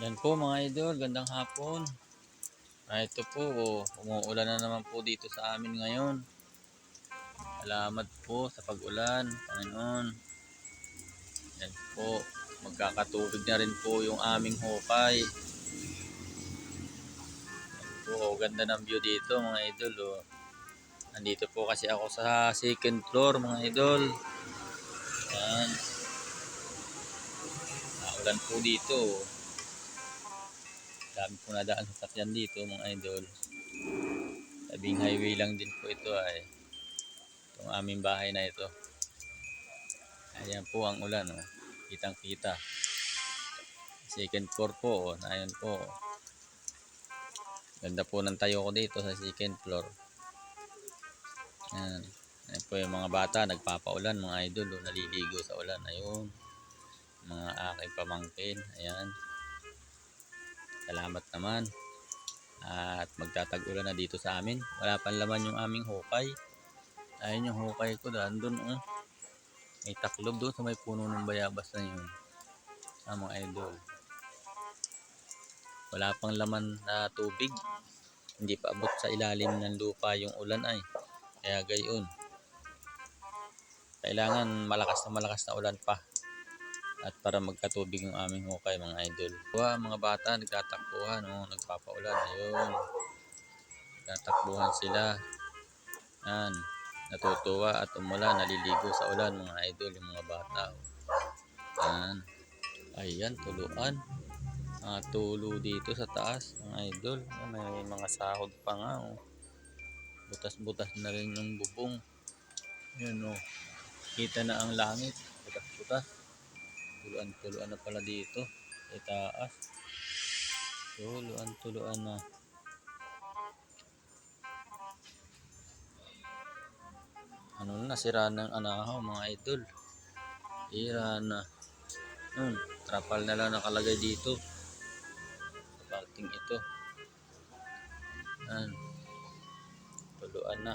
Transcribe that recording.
Yan po mga idol, gandang hapon. Ah, ito po, oh, umuulan na naman po dito sa amin ngayon. Salamat po sa pag-ulan, Panginoon. Yan po, magkakatubig na rin po yung aming hukay. Yan po, oh, ganda ng view dito mga idol. Oh. Nandito po kasi ako sa second floor mga idol. Yan. Naulan po dito. oh. Dami po nadaan sa sakyan dito mga idol. Tabing highway lang din po ito ay. Itong aming bahay na ito. Ayan po ang ulan. Oh. Kitang kita. Second floor po. Oh. Ayan po. Ganda po ng tayo ko dito sa second floor. Ayan. Ayan po yung mga bata nagpapaulan mga idol. Oh. Naliligo sa ulan. Ayun. Mga aking pamangkin. Ayan. Salamat naman. At magtatag-ulan na dito sa amin. Wala pang laman yung aming hukay. Ayun yung hukay ko daan doon. Oh. May taklob doon sa may puno ng bayabas na yun. Ah, mga idol. Wala pang laman na tubig. Hindi pa abot sa ilalim ng lupa yung ulan ay. Kaya gayon. Kailangan malakas na malakas na ulan pa at para magkatubig yung aming hukay mga idol. Wow, mga bata nagtatakbuhan, oh, nagpapaulan. Ayun. Nagtatakbuhan sila. Yan. Natutuwa at umulan, naliligo sa ulan mga idol, yung mga bata. oh. Yan. Ayan, tuluan. Mga tulo dito sa taas, mga idol. Oh, May mga sahod pa nga. Oh. Butas-butas na rin yung bubong. Yan oh. Kita na ang langit. Butas-butas. Tuluan-tuluan na pala dito. Sa taas. Tuluan-tuluan na. Ano na, sira ng anahaw mga idol. Sira na. Yun, trapal na lang nakalagay dito. Sa parking ito. Yan. Tuluan na.